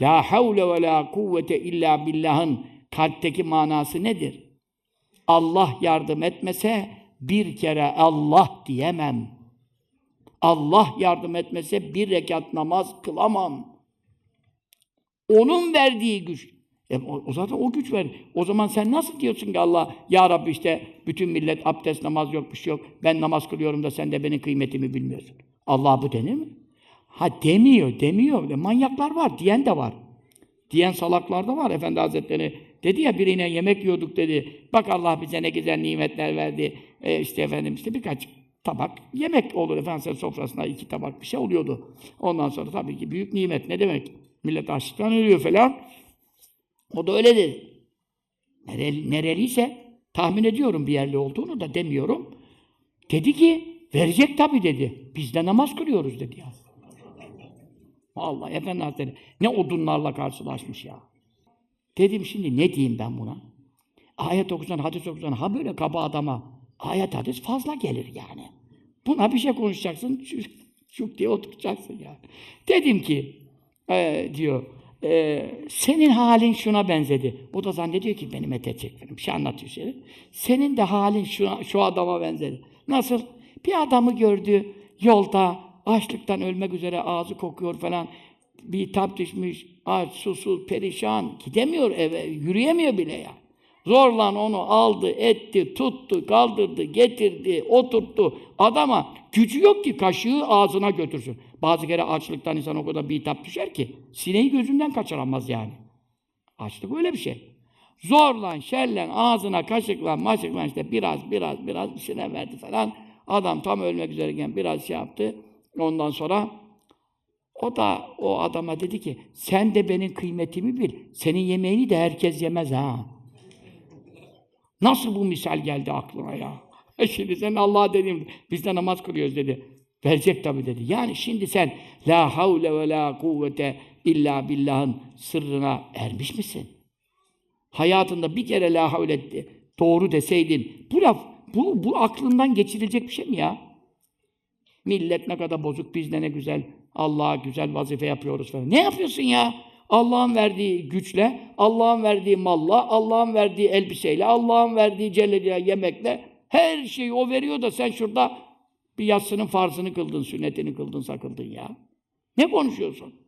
La havle ve la kuvvete illa billah'ın kalpteki manası nedir? Allah yardım etmese bir kere Allah diyemem. Allah yardım etmese bir rekat namaz kılamam. Onun verdiği güç. E, o, zaten o güç ver. O zaman sen nasıl diyorsun ki Allah, Ya Rabbi işte bütün millet abdest namaz yok, bir şey yok. Ben namaz kılıyorum da sen de benim kıymetimi bilmiyorsun. Allah bu denir mi? Ha demiyor, demiyor. E, manyaklar var, diyen de var. Diyen salaklar da var. Efendi Hazretleri dedi ya birine yemek yiyorduk dedi. Bak Allah bize ne güzel nimetler verdi. E, işte efendim işte birkaç tabak yemek olur Efendimiz sofrasında iki tabak bir şey oluyordu. Ondan sonra tabii ki büyük nimet ne demek? Millet açlıktan ölüyor falan. O da öyle dedi. Nereli, nereliyse tahmin ediyorum bir yerli olduğunu da demiyorum. Dedi ki verecek tabii dedi. Biz de namaz kılıyoruz dedi ya. Vallahi Efendi Hazretleri ne odunlarla karşılaşmış ya. Dedim şimdi ne diyeyim ben buna? Ayet okusan, hadis okusan ha böyle kaba adama ayet hadis fazla gelir yani. Buna bir şey konuşacaksın, şuk, şuk diye oturacaksın ya. Dedim ki, e, diyor, e, senin halin şuna benzedi. O da zannediyor ki beni methedecek benim. Bir şey anlatıyor şey. Senin de halin şuna, şu adama benzedi. Nasıl? Bir adamı gördü yolda, açlıktan ölmek üzere ağzı kokuyor falan. Bir tap düşmüş, aç, susuz, perişan. Gidemiyor eve, yürüyemiyor bile ya. Zorla onu aldı, etti, tuttu, kaldırdı, getirdi, oturttu. Adama gücü yok ki kaşığı ağzına götürsün. Bazı kere açlıktan insan o kadar bir tap düşer ki sineği gözünden kaçıramaz yani. Açlık öyle bir şey. Zorla, şerlen, ağzına kaşıkla, maşıkla işte biraz, biraz, biraz bir şeyler verdi falan. Adam tam ölmek üzereyken biraz şey yaptı. Ondan sonra o da o adama dedi ki sen de benim kıymetimi bil. Senin yemeğini de herkes yemez ha. Nasıl bu misal geldi aklına ya? Şimdi sen Allah'a dedim, biz de namaz kılıyoruz dedi. Verecek tabi dedi. Yani şimdi sen la havle ve la kuvvete illa billah'ın sırrına ermiş misin? Hayatında bir kere la havle doğru deseydin, bu laf, bu, bu aklından geçirilecek bir şey mi ya? Millet ne kadar bozuk, biz ne güzel, Allah'a güzel vazife yapıyoruz falan. Ne yapıyorsun ya? Allah'ın verdiği güçle, Allah'ın verdiği malla, Allah'ın verdiği elbiseyle, Allah'ın verdiği Celle yemekle her şeyi o veriyor da sen şurada bir yatsının farzını kıldın, sünnetini kıldın, sakıldın ya. Ne konuşuyorsun?